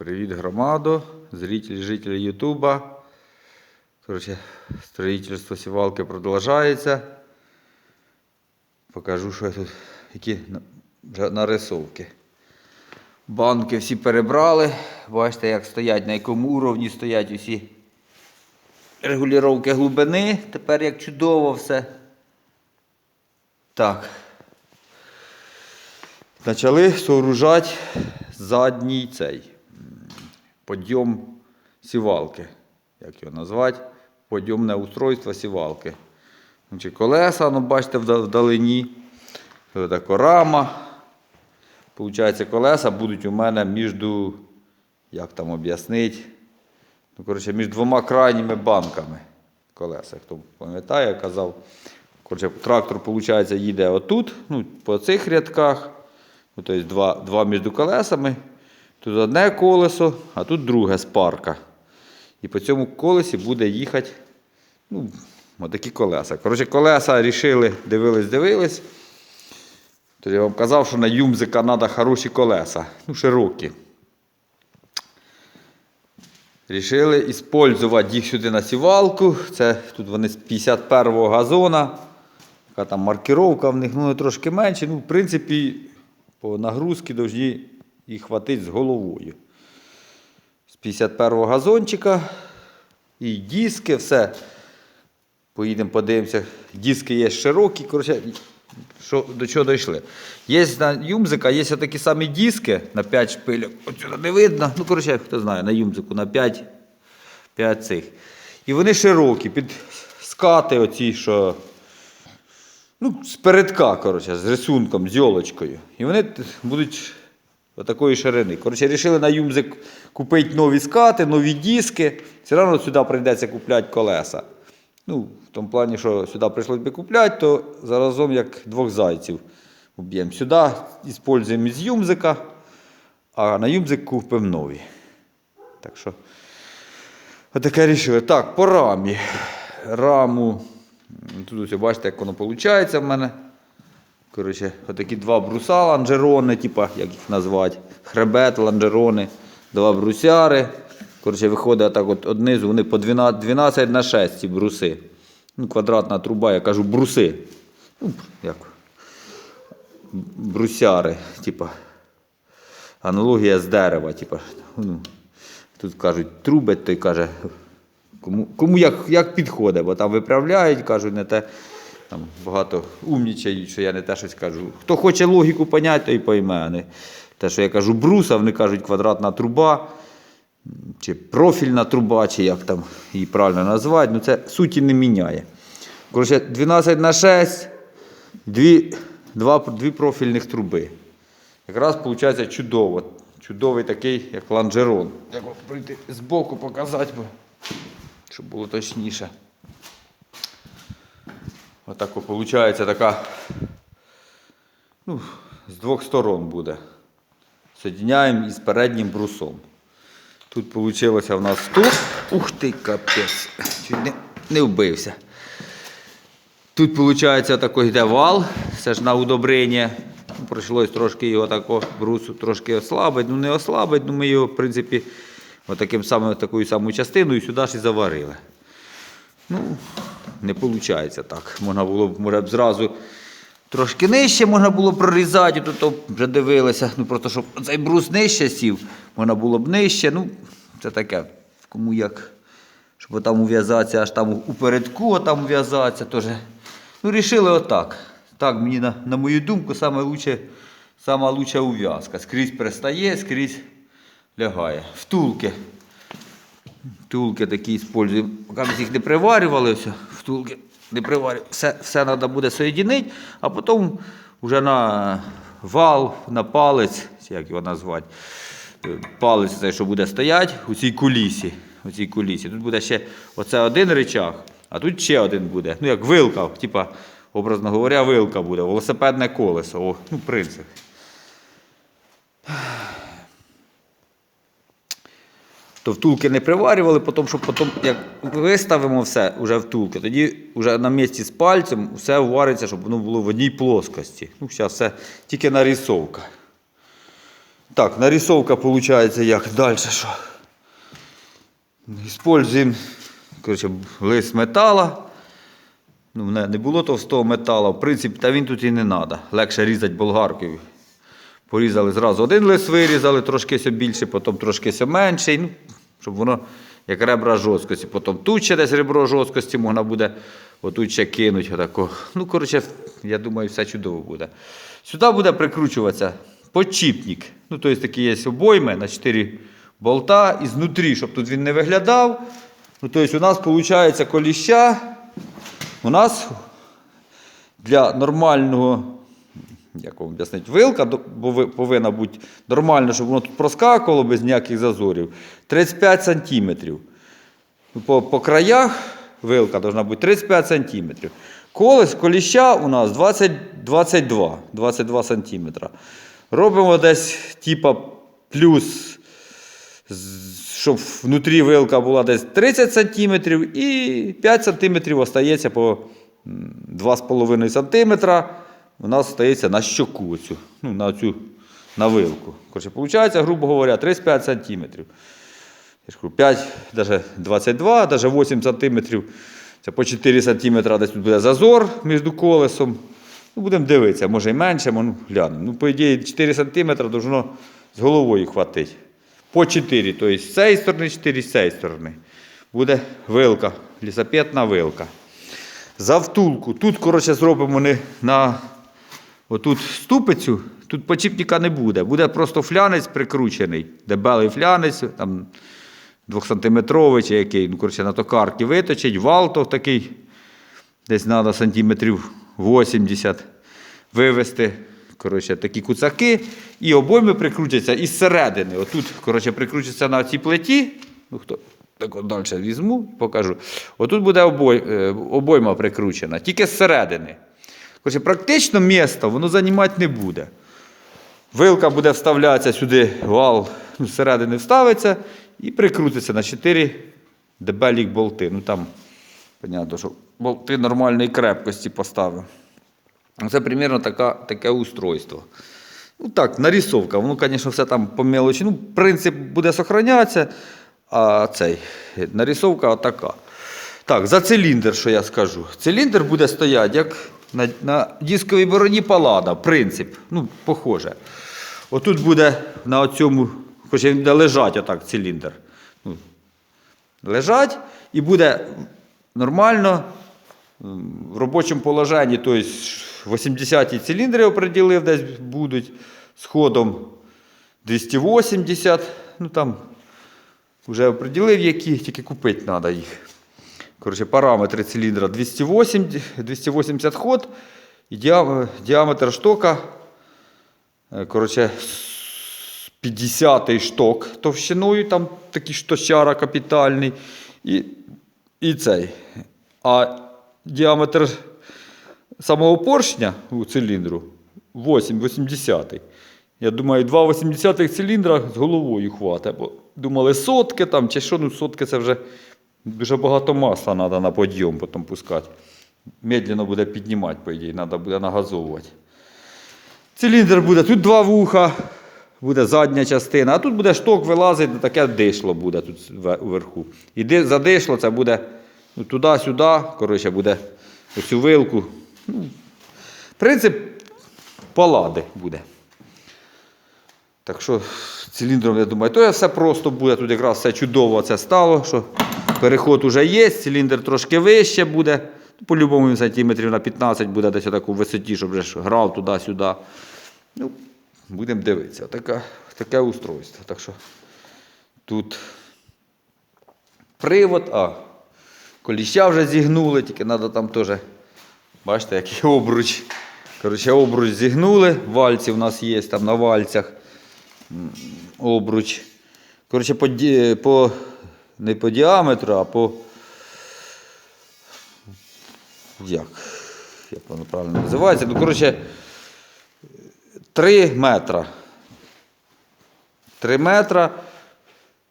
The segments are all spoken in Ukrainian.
Привіт, громадо, зрителі, жителі Ютуба. Короче, строїтельство сівалки продовжується. Покажу, що я тут, які вже нарисовки. Банки всі перебрали. Бачите, як стоять, на якому уровні стоять усі регулювання глибини. Тепер як чудово все. Так. Почали сооружати задній цей подйом сівалки. Як його назвати? Подйомне устройство сівалки. Значить, колеса, ну бачите, вдалині. Тут така рама. Получається, колеса будуть у мене між, як там об'яснити, ну, коротше, між двома крайніми банками колеса. Хто пам'ятає, я казав. Коротше, трактор, виходить, їде отут, ну, по цих рядках. Ну, тобто два, два між колесами. Тут одне колесо, а тут друге з парка. І по цьому колесі буде їхати ну, отакі колеса. Коротше, колеса рішили, дивились, дивились. То я вам казав, що на юмзика треба хороші колеса, ну, широкі. Рішили іспользувати їх сюди на сівалку. Це тут вони з 51-го газона. Така там маркировка в них ну, трошки менше. Ну, в принципі, по нагрузці повинні їх хватити з головою. З 51-го газончика і диски, все. Поїдемо, подивимося. Диски є широкі. Коротше, що, до чого дійшли? Є на юмзика, є такі самі диски на 5 шпильок. Отсюди не видно. Ну, коротше, хто знає, на юмзику на 5, 5 цих. І вони широкі, під скати оці, що. Ну, з передка, коротше, з рисунком, з йолочкою. І вони будуть отакої ширини. Коротше, рішили на юмзик купити нові скати, нові диски. Все одно сюди прийдеться купляти колеса. Ну, в тому плані, що сюди прийшлось би купляти, то заразом як двох зайців уб'ємо. Сюди використовуємо з юмзика, а на юмзик купимо нові. Так що, отаке рішили. Так, по рамі. Раму. Тут ось бачите, як воно виходить в мене. Коротше, отакі два бруса ланжерони, типа, як їх назвати. Хребет, ланжерони, два брусяри. Коротше, виходить отак от однизу, вони по 12, 12 на 6 ці бруси. Ну, квадратна труба, я кажу бруси. Ну, як? Брусяри, типа. Аналогія з дерева, типа. Ну, тут кажуть, трубить, той каже, кому, кому як, як підходить, бо там виправляють, кажуть, не те. Там багато умнічають, що я не те щось кажу. Хто хоче логіку поняти, той пойме. А не те, що я кажу бруса, вони кажуть квадратна труба, чи профільна труба, чи як там її правильно назвати. Ну це суті не міняє. Коротше, 12 на 6, дві, два, дві профільних труби. Якраз виходить чудово. Чудовий такий, як ланжерон. От прийти збоку показати, щоб було точніше. Отак виходить така, ну, з двох сторон буде. Соединяємо із переднім брусом. Тут вийшло в нас тут. Ух ти, капець. Чуть не, не вбився. Тут, виходить, такий йде вал, це ж на удобрення. Прийшлось трошки його тако брусу трошки ослабити. Ну не ослабити, ну ми його, в принципі, отаким самим, такою самою частиною сюди ж і заварили. Ну, не виходить так. Можна було б, може б зразу трошки нижче можна було прорізати, тут то вже дивилися. Ну просто щоб цей брус нижче сів, можна було б нижче. Ну, це таке, кому як. Щоб там ув'язатися, аж там у передку там ув'язатися теж. Ну, рішили отак. Так, мені на, на мою думку, саме лучше, сама лучша ув'язка. Скрізь перестає, скрізь лягає. Втулки. Втулки такі используємо. Поки ми їх не приварювали, все, втулки не приварювали. Все, все треба буде соєдинити, а потім вже на вал, на палець, як його назвати, палець, цей, що буде стояти у цій кулісі. У цій кулісі. Тут буде ще оце один речах, а тут ще один буде. Ну, як вилка, типа, образно говоря, вилка буде, велосипедне колесо. О, ну, принцип. То втулки не приварювали, потім, щоб потім, як виставимо все вже втулки, тоді вже на місці з пальцем все вариться, щоб воно було в одній плоскості. Ну, зараз все тільки нарисовка. Так, нарисовка виходить як далі що. Используємо коротше, лист метала. Ну, мене не було товстого металу, в принципі, та він тут і не треба. Легше різати болгаркою. Порізали зразу один лист вирізали, трошки все більше, потім трошки менший, ну, щоб воно як ребра жорсткості. Потім тут ще десь ребро жорсткості можна буде отут ще кинути. Отако. Ну, коротше, я думаю, все чудово буде. Сюди буде прикручуватися подчіпник. Ну, тобто такі є обойми на 4 болта і знутрі, щоб тут він не виглядав. Ну, тобто у нас виходить коліща. У нас для нормального, як вам об'яснити, вилка повинна бути нормально, щоб воно тут проскакувало без ніяких зазорів. 35 сантиметрів. Ну, По, по краях вилка повинна бути 35 сантиметрів. Колес, коліща у нас 20, 22, 22 сантиметра. Робимо десь типа плюс, щоб внутрі вилка була десь 30 см і 5 см остається по 2,5 см. У нас остається на щоку оцю, ну, на цю на вилку. Коротше, виходить, грубо говоря, 35 см. Я ж кажу, 5, навіть 22, навіть 8 см. Це по 4 см десь тут буде зазор між колесом. Ну, будемо дивитися, може і менше, ну, глянемо. Ну, по ідеї, 4 см должно з головою хватить. По 4, тобто з цієї сторони 4, з цієї сторони. Буде вилка, лісопетна вилка. За втулку. Тут, коротше, зробимо не на отут ступицю, тут почіпника не буде. Буде просто флянець прикручений, дебелий флянець, там 2-сантиметровий чи який, ну, коротше, на токарки виточить, валтов такий, десь треба сантиметрів 80 вивести. Коротше, такі куцаки, і обойми прикрутяться із середини. Отут, коротше, прикрутяться на цій плиті. Ну, хто так от далі візьму, покажу. Отут буде обой, е, обойма прикручена, тільки зсередини. Коротше, практично місто воно займати не буде. Вилка буде вставлятися сюди, вал зсередини вставиться і прикрутиться на 4 дебелі болти. Ну там, понятно, що болти нормальної крепкості поставив. Це примерно така, таке устройство. Ну так, нарисовка. Воно, звісно, все там по мелочі. Ну, принцип буде зберігатися, а цей, нарисовка така. Так, за циліндр, що я скажу. Циліндр буде стояти, як на, на дисковій бороні палада, принцип. Ну, похоже. Отут буде на цьому, хоч він буде лежати отак циліндр. Ну, лежать і буде нормально в робочому положенні, тобто 80-ті циліндри оприділив, десь будуть з ходом 280, ну там вже оприділив, які, тільки купити треба їх. Коротше, параметри циліндра 280, 280 ход і діам- діаметр штока. е, Коротше, 50 шток товщиною, там такий штощара капітальний. І, і цей. А діаметр самого поршня у циліндру 8, 80. Я думаю, 2,80 циліндра з головою хватить. Бо думали сотки там чи що, ну сотки це вже дуже багато масла треба на підйом потім пускати. Медленно буде піднімати, по ідеї, треба буде нагазовувати. Циліндр буде, тут два вуха, буде задня частина, а тут буде шток вилазити, таке дишло буде тут вверху. І ди- за дишло це буде ну, туди-сюди, коротше, буде оцю вилку. Ну, принцип палади буде. Так що циліндром, я думаю, то я все просто буде. Тут якраз все чудово це стало, що переход уже є, циліндр трошки вище буде. По-любому він сантиметрів на 15 буде десь отак у висоті, щоб вже грав туди-сюди. Ну, будемо дивитися. Таке, таке устройство. Так що тут привод, а коліща вже зігнули, тільки треба там теж, бачите, який обруч. Коротше, обруч зігнули, вальці в нас є там на вальцях. Обруч. Коротше, по, по, не по діаметру, а по. Як? Як воно правильно називається? Ну, коротше, 3 метра. 3 метра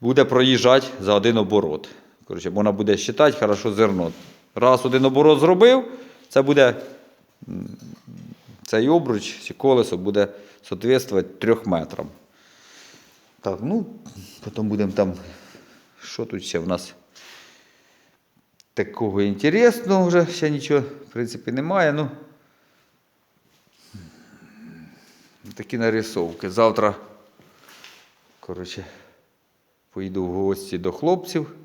буде проїжджати за один оборот. Коротше, можна буде вважати, хорошо зерно. Раз один оборот зробив, це буде цей обруч чи колесо буде соответствувати 3 метрам. Так, ну, потім будемо там. Що тут ще в нас? Такого інтересного вже ще нічого, в принципі, немає. Ну, такі нарисовки. Завтра, коротше, поїду в гості до хлопців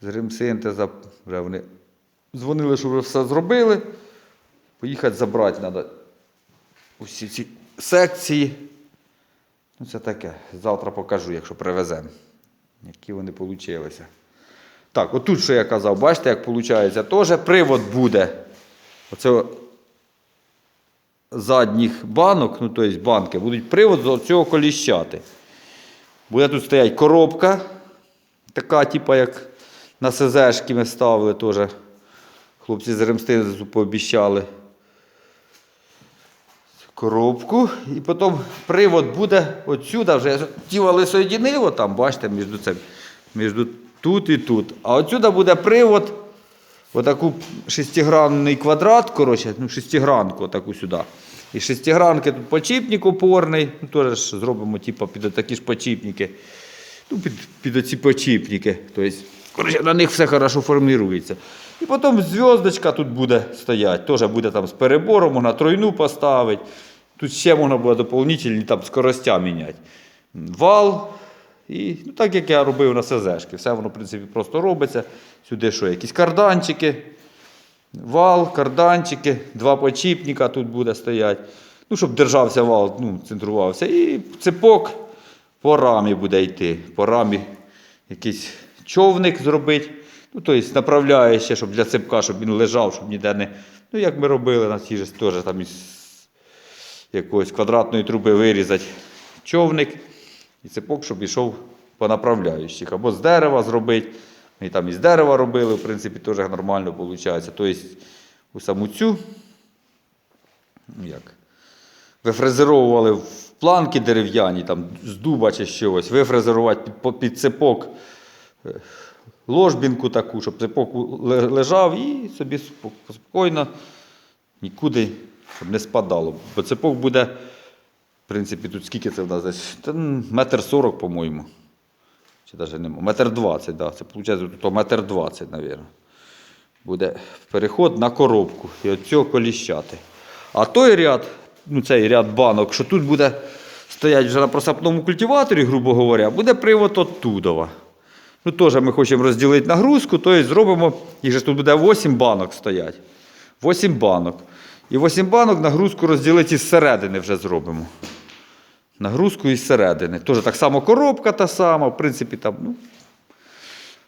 з ремсинтеза. Вже вони дзвонили, що вже все зробили. Поїхати забрати треба усі ці секції. Ну, це таке. Завтра покажу, якщо привеземо. Які вони получилися. Так, отут, що я казав, бачите, як виходить, теж привод буде. Оце задніх банок, ну тобто банки, будуть привод з цього коліщати. Буде тут стоять коробка, така, типа, як на СЗшки ми ставили теж. Хлопці з Ремстинзу пообіщали коробку. І потім привод буде отсюди вже. Тіло соєдинило там, бачите, між цим, між тут і тут. А отсюди буде привод, отаку шестигранний квадрат, коротше, ну, шестигранку отаку сюди. І шестигранки тут почіпник опорний, ну, теж зробимо типу, під такі ж почіпники. Ну, під, під оці почіпники. Тобто, коротше, на них все хорошо формується. І потім зв'язочка тут буде стояти. Теж буде там з перебором, можна тройну поставити. Тут ще можна буде доповнительні там скоростя міняти. Вал. І ну, так як я робив на СЗшки. Все воно, в принципі, просто робиться. Сюди що, якісь карданчики, вал, карданчики, два почіпника тут буде стояти. Ну, щоб держався вал, ну, центрувався. І цепок по рамі буде йти. По рамі якийсь човник зробити. Ну, тобто направляючи, щоб для цепка, щоб він лежав, щоб ніде не. Ну, як ми робили на цій ж теж там із якоїсь квадратної труби вирізати човник і цепок, щоб йшов по направляючих. Або з дерева зробити. Ми там із дерева робили, в принципі, теж нормально виходить. Тобто у саму цю, ну, як, вифрезеровували в планки дерев'яні, там, з дуба чи щось, вифрезерувати під, під цепок ложбінку таку, щоб цепок лежав і собі спокійно нікуди щоб не спадало. Бо цепок буде, в принципі, тут скільки це в нас десь? Метр сорок, по-моєму. Чи навіть не м- метр двадцять, да. це виходить тут метр двадцять, мабуть. Буде переход на коробку і от цього коліщати. А той ряд, ну цей ряд банок, що тут буде стоять вже на просапному культиваторі, грубо говоря, буде привод оттудова. Ну, теж ми хочемо розділити нагрузку, тобто зробимо, їх же тут буде 8 банок стоять. 8 банок. І 8 банок нагрузку розділити із середини вже зробимо. Нагрузку із середини. Теж так само коробка та сама, в принципі, там, ну,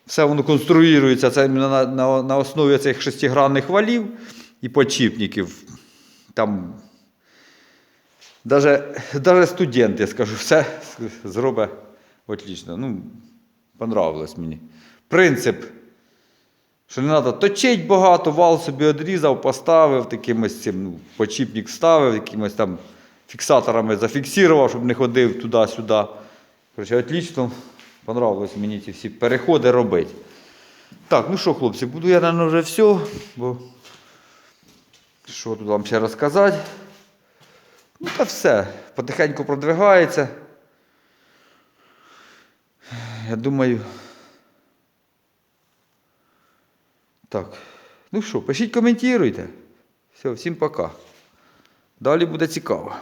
все воно конструюється це на, на, на основі цих шестигранних валів і почіпників. Там даже, даже студент, я скажу, все зробить отлично. Ну, понравилось мені. Принцип, що не треба точити багато, вал собі відрізав, поставив, такимось цим, ну, почіпник вставив, якимось там фіксаторами зафіксував, щоб не ходив туди-сюди. Короче, отлично. Понравилось мені ці всі переходи робити. Так, ну що, хлопці, буду я, наверное, вже все, бо що тут вам ще розказати? Ну та все, потихеньку продвигається. Я думаю. Так. Ну що, пишіть, коментуйте. Все, всім пока. Далі буде цікаво.